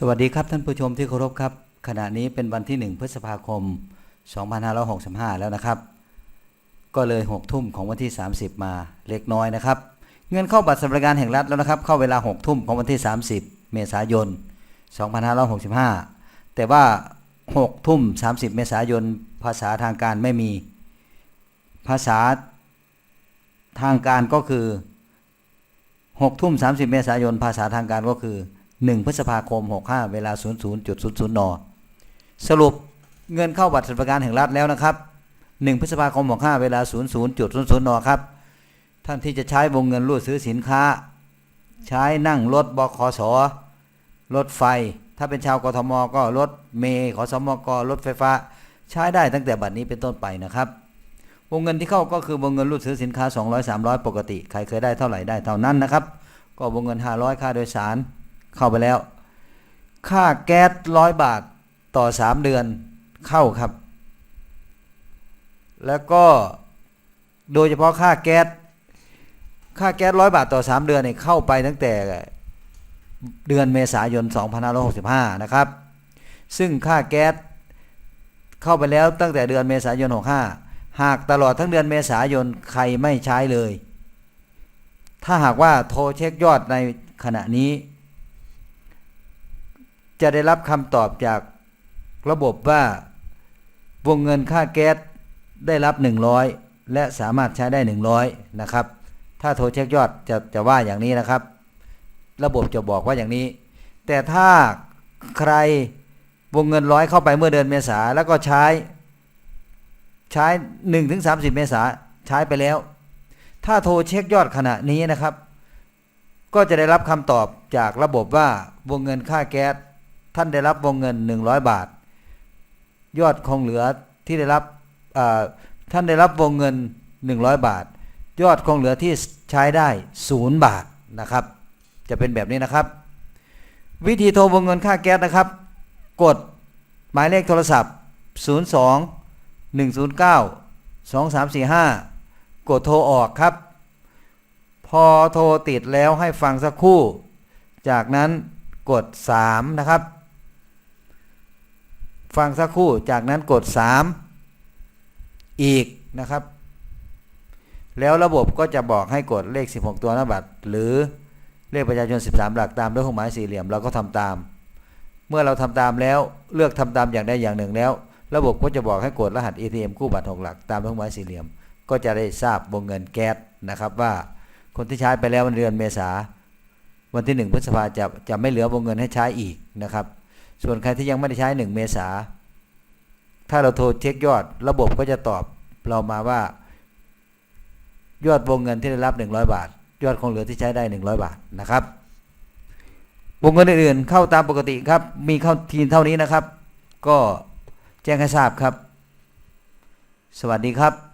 สวัสดีครับท่านผู้ชมที่เคารพครับ ขณะนี้เป็นวันที่ 1 พฤษภาคม 2565 แล้วนะครับ ก็เลย 6 ทุ่มของวันที่ 30 มาเล็กน้อยนะครับ เงินเข้าบัตรสวัสดิการแห่งรัฐแล้วนะครับ เข้าเวลา 6 ทุ่มของวันที่ 30 เมษายน 2565 แต่ว่า 6 ทุ่ม 30 เมษายน ภาษาทางการไม่มี ภาษาทางการก็คือ 6 ทุ่ม 30 เมษายน ภาษาทางการก็คือ 1 พฤษภาคม 65 เวลา 00.00 น สรุปเงินเข้าบัตรสวัสดิการแห่งรัฐแล้วนะครับ 1 พฤษภาคม 65 เวลา 00.00 น ครับ ท่านที่จะใช้วงเงินรูดซื้อสินค้า ใช้นั่งรถบขสรถไฟ ถ้าเป็นชาวกทมก็รถเมย์ขอสมกรถไฟฟ้า ใช้ได้ตั้งแต่บัดนี้เป็นต้นไปนะครับวงเงินที่เข้าก็คือวงเงินรูดซื้อสินค้า 200 300 ปกติ ใครเคยได้เท่าไหร่ได้เท่านั้นนะครับ ก็วงเงิน 500 ค่าโดยสาร เข้าไปแล้ว ค่าแก๊สร้อยบาทต่อ 3 เดือนเข้าครับ แล้วก็โดยเฉพาะค่าแก๊สค่าแก๊สร้อยบาทต่อ 3 เดือนเนี่ยเข้าไปตั้งแต่เดือนเมษายน 2565 นะครับ ซึ่งค่าแก๊สเข้าไปแล้วตั้งแต่เดือนเมษายน 65 หากตลอดทั้งเดือนเมษายนใครไม่ใช้เลย ถ้าหากว่าโทรเช็คยอดในขณะนี้ จะได้รับคำตอบจากระบบว่าวงเงินค่าแก๊สได้รับ 100 และสามารถใช้ได้ 100 นะครับ ถ้าโทรเช็คยอดจะจะว่าอย่างนี้นะครับ ระบบจะบอกว่าอย่างนี้ แต่ถ้าใครวงเงินร้อยเข้าไปเมื่อเดือนเมษาแล้วก็ใช้ใช้1ถึง30 เมษาใช้ไปแล้ว ถ้าโทรเช็คยอดขณะนี้นะครับ ก็จะได้รับคำตอบจากระบบว่าวงเงินค่าแก๊ส ท่านได้รับวงเงิน 100 บาท ยอดคงเหลือที่ได้รับท่านได้รับวงเงิน 100 บาท ยอดคงเหลือที่ใช้ได้ 0 บาทนะครับ จะเป็นแบบนี้นะครับ วิธีโทรวงเงินค่าแก๊สนะครับ กดหมายเลขโทรศัพท์ 02 109 2345 กดโทรออกครับ พอโทรติดแล้วให้ฟังสักครู่ จากนั้นกด 3 นะครับ ฟังสักครู่จากนั้นกด 3 อีกนะครับ แล้วระบบก็จะบอกให้กดเลข 16 ตัวหน้าบัตร หรือเลขประชาชน 13 หลักตามด้วยเครื่องหมายสี่เหลี่ยมเราก็ทำตาม เมื่อเราทำตามแล้วเลือกทำตามอย่างใดอย่างหนึ่งแล้ว ระบบก็จะบอกให้กดรหัส ATM คู่บัตร6หลักตามด้วยเครื่องหมายสี่เหลี่ยม ก็จะได้ทราบวงเงินแก๊สนะครับว่าคนที่ใช้ไปแล้ววันเดือนเมษาวันที่ 1 พฤษภาจะจะไม่เหลือวงเงินให้ใช้อีกนะครับ ส่วนใครที่ยังไม่ได้ใช้ 1 เมษา ถ้าเราโทรเช็คยอด ระบบก็จะตอบเรามาว่า ยอดวงเงินที่ได้รับ 100 บาท ยอดคงเหลือที่ใช้ได้ 100 บาทนะครับ วงเงินอื่นๆเข้าตามปกติครับ มีเข้าทีเท่านี้นะครับ ก็แจ้งให้ทราบครับ สวัสดีครับ